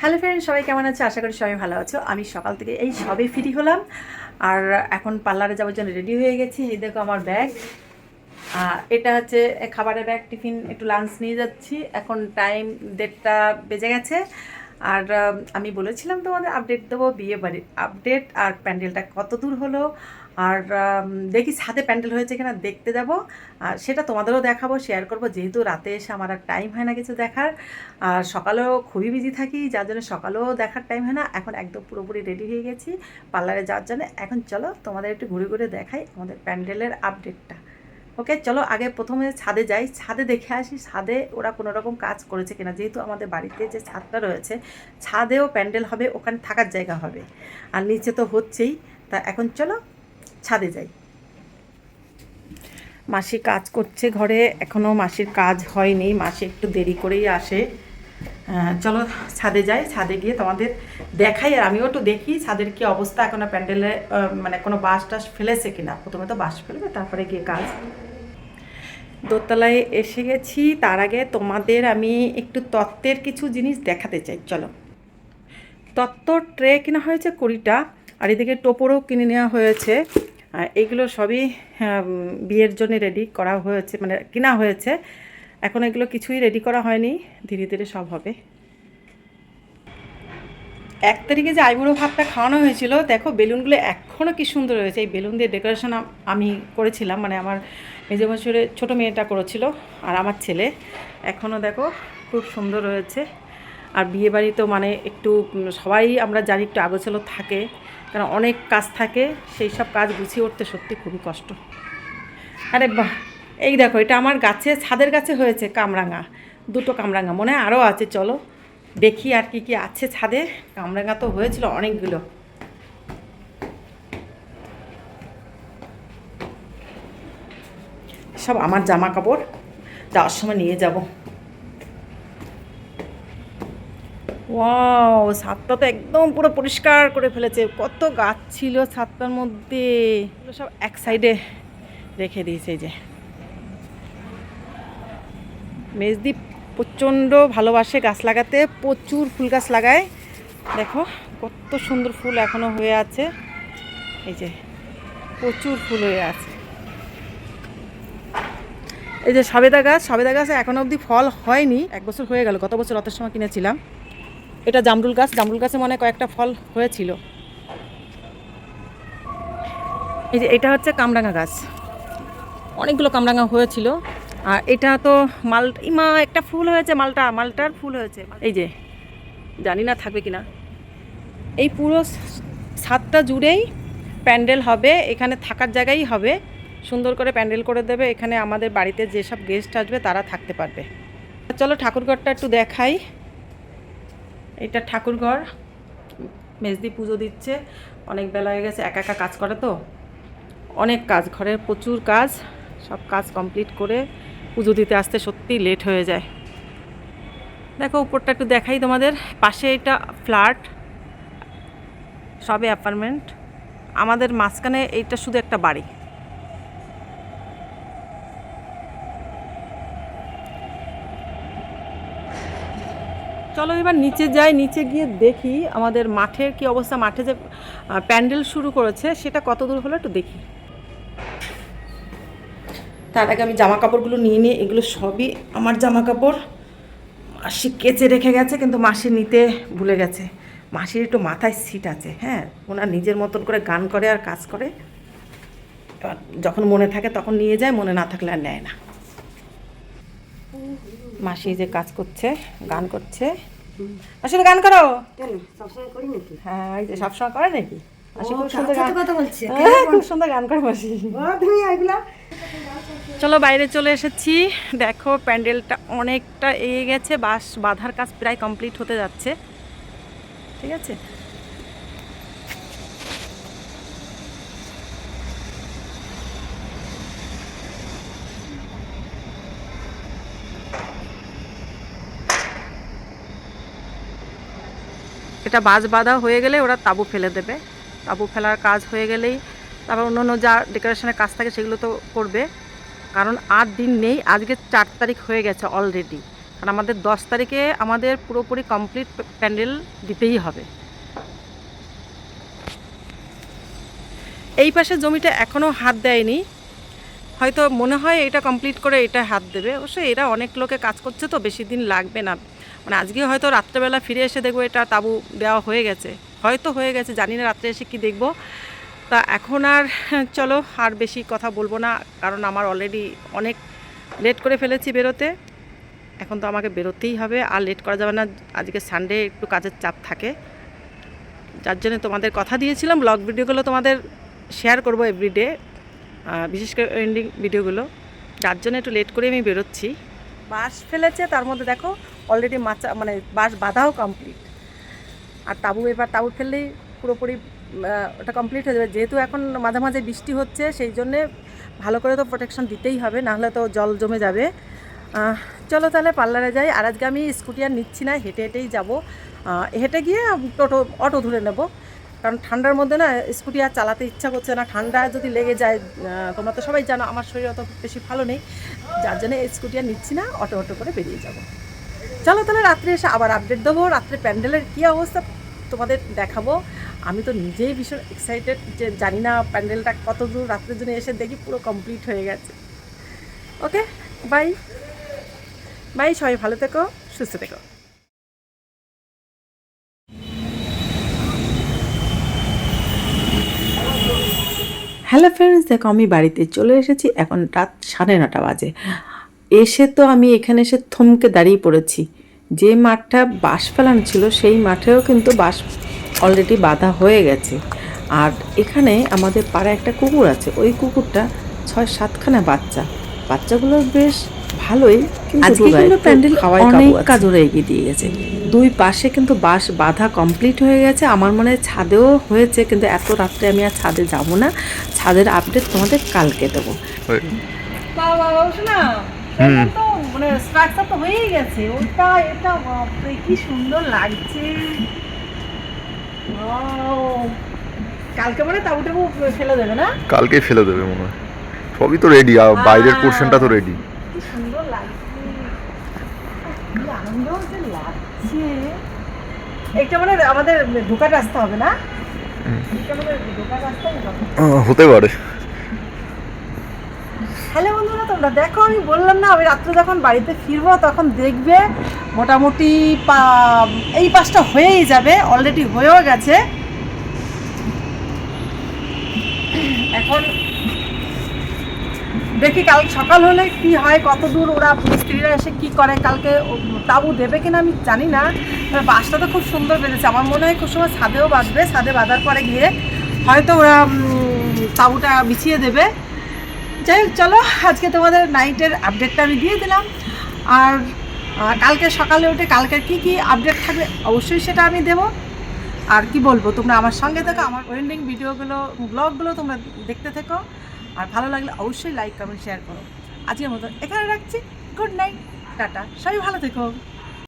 Hello friend সবাই কেমন আছে? আশা করি সবাই ভালো আছো। আমি সকাল থেকে এই সবে ফ্রি হলাম। আর এখন পার্লারে যাওয়ার জন্য রেডি হয়ে গেছি। এই দেখো আমার ব্যাগ এটা হচ্ছে খাবারের ব্যাগ টিফিন একটু লাঞ্চ নিয়ে যাচ্ছি। এখন টাইম দেড়টা বেজে গেছে। আর আমি বলেছিলাম তোমাদের আপডেট দেবো বিয়ে বাড়ির আপডেট আর প্যান্ডেলটা কত দূর হলো, আর দেখি ছাদে প্যান্ডেল হয়েছে কিনা দেখতে যাব। আর সেটা তোমাদেরও দেখাবো শেয়ার করব, যেহেতু রাতে এসে আমার আর টাইম হয় না কিছু দেখার। আর সকালেও খুবই বিজি থাকি, যার জন্য সকালেও দেখার টাইম হয় না। এখন একদম পুরোপুরি রেডি হয়ে গেছি পার্লারে যাওয়ার জন্য। এখন চলো তোমাদের একটু ঘুরে ঘুরে দেখাই আমাদের প্যান্ডেলের আপডেটটা ওকে, চলো আগে প্রথমে ছাদে যাই। ছাদে দেখে আসি, ছাদে ওরা কোনো রকম কাজ করেছে কিনা। যেহেতু আমাদের বাড়িতে যে ছাদটা রয়েছে, ছাদেও প্যান্ডেল হবে, ওখানে থাকার জায়গা হবে। আর নিচে তো হচ্ছেই। তা এখন চলো ছাদে যাই। মাসি কাজ করছে ঘরে এখনও মাসির কাজ হয়নি। মাসি একটু দেরি করেই আসে। চলো ছাদে যাই। ছাদে গিয়ে তোমাদের দেখাই। আর আমিও একটু দেখি ছাদের কি অবস্থা এখনও প্যান্ডেলে মানে কোনো বাঁশ টাস ফেলেছে কিনা। প্রথমে তো বাঁশ ফেলবে, তারপরে গিয়ে কাজ। দোতলায় এসে গেছি। তার আগে তোমাদের আমি একটু তত্ত্বের কিছু জিনিস দেখাতে চাই। চলো। তত্ত্ব ট্রে কেনা হয়েছে কুড়িটা আর এদিকে টোপরও কিনে নেওয়া হয়েছে। আর এগুলো সবই হ্যাঁ, বিয়ের জন্য রেডি করা হয়েছে মানে কেনা হয়েছে। এখন এগুলো কিছুই রেডি করা হয়নি। ধীরে ধীরে সব হবে। এক তারিখে যে আইবুড়ো ভাতটা খাওয়ানো হয়েছিল, দেখো বেলুনগুলো এখনও কি সুন্দর হয়েছে। এই বেলুন দিয়ে ডেকোরেশন আমি করেছিলাম মানে আমার মেজে বছরে ছোটো মেয়েটা করেছিল আর আমার ছেলে। এখনও দেখো খুব সুন্দর হয়েছে। আর বিয়ে বাড়ি তো মানে একটু সবাই আমরা জানি একটু আগোছালো থাকে, কারণ অনেক কাজ থাকে, সেই সব কাজ গুছিয়ে উঠতে সত্যি খুবই কষ্ট। আরে বাহ! এই দেখো, এটা আমার গাছে, ছাদের গাছে হয়েছে কামরাঙা, দুটো কামরাঙা, মনে হয় আরও আছে, চলো। দেখি আর কি কি আছে ছাদে। কামরাঙা তো হয়েছিল অনেকগুলো। সব আমার জামা কাপড় যাওয়ার সময় নিয়ে যাব। ওয়াও, ছাদটা তো একদম পুরো পরিষ্কার করে ফেলেছে। কত গাছ ছিল ছাদটার মধ্যে। সব এক সাইডে রেখে দিয়েছে যে। মেজদীপ প্রচণ্ড ভালোবাসে গাছ লাগাতে, প্রচুর ফুল গাছ লাগায়। দেখো, কত সুন্দর ফুল এখনও হয়ে আছে। এই যে, প্রচুর ফুল হয়ে আছে। এই যে সবেদা গাছ, সবেদা গাছে এখনও অবধি ফল হয়নি। এক বছর হয়ে গেল, গত বছর রথের সময় কিনেছিলাম। এটা জামরুল গাছ, জামরুল গাছে মনে কয়েকটা ফল হয়েছিল। এই যে এটা হচ্ছে কামরাঙা গাছ। অনেকগুলো কামরাঙা হয়েছিল। আর এটা তো মাল, ইমা, একটা ফুল হয়েছে মালটা, মালটার ফুল হয়েছে। এই যে, জানি না থাকবে কিনা। এই পুরো সাতটা জুড়েই প্যান্ডেল হবে, এখানে থাকার জায়গাই হবে। সুন্দর করে প্যান্ডেল করে দেবে, এখানে আমাদের বাড়িতে যেসব গেস্ট আসবে তারা থাকতে পারবে। চলো ঠাকুরঘরটা একটু দেখাই। এটা ঠাকুরঘর, মেজদি পুজো দিচ্ছে। অনেক বেলা হয়ে গেছে, একা একা কাজ করে তো। অনেক কাজ ঘরের প্রচুর কাজ, সব কাজ কমপ্লিট করে পুজো দিতে আসতে সত্যি লেট হয়ে যায়। দেখো, উপরটা একটু দেখাই তোমাদের। পাশে এটা ফ্ল্যাট সবে অ্যাপার্টমেন্ট আমাদের মাঝখানে এইটা শুধু একটা বাড়ি। চলো এবার নিচে যাই, নিচে গিয়ে দেখি আমাদের মাঠের কি অবস্থা। মাঠে যে প্যান্ডেল শুরু করেছে, সেটা কত দূর হলো একটু দেখি। তার আগে আমি জামা কাপড়গুলো নিয়ে নিয়ে এগুলো সবই আমার জামা কাপড় মাসি কেচে রেখে গেছে কিন্তু মাসি নিতে ভুলে গেছে। মাসির একটু মাথায় সিট আছে হ্যাঁ? ওনার নিজের মতন করে গান করে আর কাজ করে। এবার যখন মনে থাকে তখন নিয়ে যায় মনে না থাকলে আর নেয় না। মাসি যে কাজ করছে গান করছে। আসলে গান করো? সবসময় করি নাকি? হ্যাঁ এই যে সবসময় করে নাকি? মাসি খুব সুন্দর গান সাথে কথা বলছে? হ্যাঁ, খুব সুন্দর গান করে মাসি ও তুমি এগুলা চলো বাইরে চলে এসেছি। দেখো প্যান্ডেলটা অনেকটা এগিয়ে গেছে বাস বাঁধার কাজ প্রায় কমপ্লিট হতে যাচ্ছে। ঠিক আছে? এটা বাজ বাঁধা হয়ে গেলে ওরা তাবু ফেলে দেবে। তাবু ফেলার কাজ হয়ে গেলেই তারপর অন্য অন্য যা ডেকোরেশনের কাজ থাকে সেগুলো তো করবে। কারণ আর দিন নেই, আজকে চার তারিখ হয়ে গেছে অলরেডি কারণ আমাদের দশ তারিখে আমাদের পুরোপুরি কমপ্লিট প্যান্ডেল দিতেই হবে। এই পাশের জমিটা এখনও হাত দেয়নি। হয়তো মনে হয় এটা কমপ্লিট করে এটা হাত দেবে। অবশ্যই এরা অনেক লোকে কাজ করছে তো, বেশি দিন লাগবে না। মানে আজকে হয়তো রাত্রেবেলা ফিরে এসে দেখব এটা তাবু দেওয়া হয়ে গেছে। হয়তো হয়ে গেছে, জানি না, রাত্রে এসে কি দেখব। তা এখন আর চলো, আর বেশি কথা বলব না, কারণ আমার অলরেডি অনেক লেট করে ফেলেছি বেরোতে। এখন তো আমাকে বেরোতেই হবে, আর লেট করা যাবে না, আজকে সানডে একটু কাজের চাপ থাকে। যার জন্য তোমাদের কথা দিয়েছিলাম ব্লগ ভিডিওগুলো তোমাদের শেয়ার করব এভরিডে বিশেষ করে এন্ডিং ভিডিওগুলো যার জন্য একটু লেট করে আমি বেরোচ্ছি। বাঁশ ফেলেছে, তার মধ্যে দেখো অলরেডি মাচা মানে বাঁশ বাঁধাও কমপ্লিট আর তাবু এবার তাবু ফেললেই পুরোপুরি ওটা কমপ্লিট হয়ে যাবে। যেহেতু এখন মাঝে মাঝে বৃষ্টি হচ্ছে, সেই জন্যে ভালো করে তো প্রোটেকশন দিতেই হবে নাহলে তো জল জমে যাবে। চলো তাহলে পার্লারে যাই। আর আজকে আমি স্কুটি আর নিচ্ছি না, হেঁটে হেঁটেই যাব। হেঁটে গিয়ে টোটো, অটো ধরে নেব। কারণ ঠান্ডার মধ্যে না স্কুটি আর চালাতে ইচ্ছা করছে না। ঠান্ডা যদি লেগে যায় তোমরা তো সবাই জানো, আমার শরীর অত বেশি ভালো নেই। যার জন্য স্কুটি আর নিচ্ছি না, অটো অটো করে বেরিয়ে যাব। চলো তাহলে রাত্রে এসে আবার আপডেট দেবো। রাত্রে প্যান্ডেলের কী অবস্থা? তোমাদের দেখাবো। আমি তো নিজেই ভীষণ এক্সাইটেড যে জানি না প্যান্ডেলটা কত দূর রাত্রের জন্য এসে দেখি পুরো কমপ্লিট হয়ে গেছে। ওকে বাই বাই সবাই ভালো থেকো, সুস্থ থেকো। হ্যালো ফ্রেন্ডস দেখো আমি বাড়িতে চলে এসেছি, এখন রাত সাড়ে নটা বাজে। এসে তো আমি এখানে এসে থমকে দাঁড়িয়ে পড়েছি। যে মাঠটা বাঁশ ফেলানো ছিল সেই মাঠেও কিন্তু বাঁশ অলরেডি বাঁধা হয়ে গেছে। আর এখানে আমাদের পাড়ায় একটা কুকুর আছে ওই কুকুরটা ছয় সাতখানা বাচ্চা। বাচ্চাগুলো বেশ ভালোই আজকে কিন্তু প্যান্ডেল অনেক কাজ ওরা এগিয়ে দিয়ে গেছে। দুই পাশে কিন্তু বাঁশ বাঁধা কমপ্লিট হয়ে গেছে। আমার মনে হয় ছাদেও হয়েছে কিন্তু এত রাত্রে আমি আর ছাদে যাব না। ছাদের আপডেট তোমাদের কালকে দেবো। বাবা শোনা। স্ট্রাকচার তো হয়েই গেছে। ওটা এটা বাপরে কি সুন্দর লাগছে! কালকে মানে তাবু টাবু ফেলে দেবে না? কালকে ফেলে দেবে মনে হয়। সবই তো রেডি আর বাইরের পোর্শনটা তো রেডি কি সুন্দর লাগছে। কি আনন্দ যে লাগছে। এটা মানে আমাদের ঢোকার রাস্তা হবে না? এটা মানে ঢোকার রাস্তাই হবে। হতে পারে। হ্যালো বন্ধুরা, তোমরা দেখো, আমি বললাম না, আমি রাত্রে যখন বাড়িতে ফিরবো, তখন দেখবে মোটামুটি এই পাশটা হয়েই যাবে অলরেডি হয়েও গেছে। এখন দেখি কাল সকাল হলে কি হয়, কত দূর ওরা মিস্ত্রিরা এসে কি করে, কালকে তাবু দেবে কিনা আমি জানি না বাসটা তো খুব সুন্দর বেঁধেছে। আমার মনে হয় খুব সময় ছাদেও বাঁধবে, ছাদে বাঁধার পরে গিয়ে হয়তো ওরা তাবুটা বিছিয়ে দেবে। যাই হোক, চলো, আজকে তোমাদের নাইটের আপডেটটা আমি দিয়ে দিলাম। আর কালকে সকালে উঠে কালকের কি কি আপডেট থাকবে অবশ্যই সেটা আমি দেব। আর কি বলব, তোমরা আমার সঙ্গে থেকো, আমার ওয়েন্ডিং ভিডিওগুলো ব্লগগুলো তোমরা দেখতে থেকো। আর ভালো লাগলে অবশ্যই লাইক কমেন্ট শেয়ার করো। আজকের মতো এখানে রাখছি। গুড নাইট টাটা। সবাই ভালো থেকো।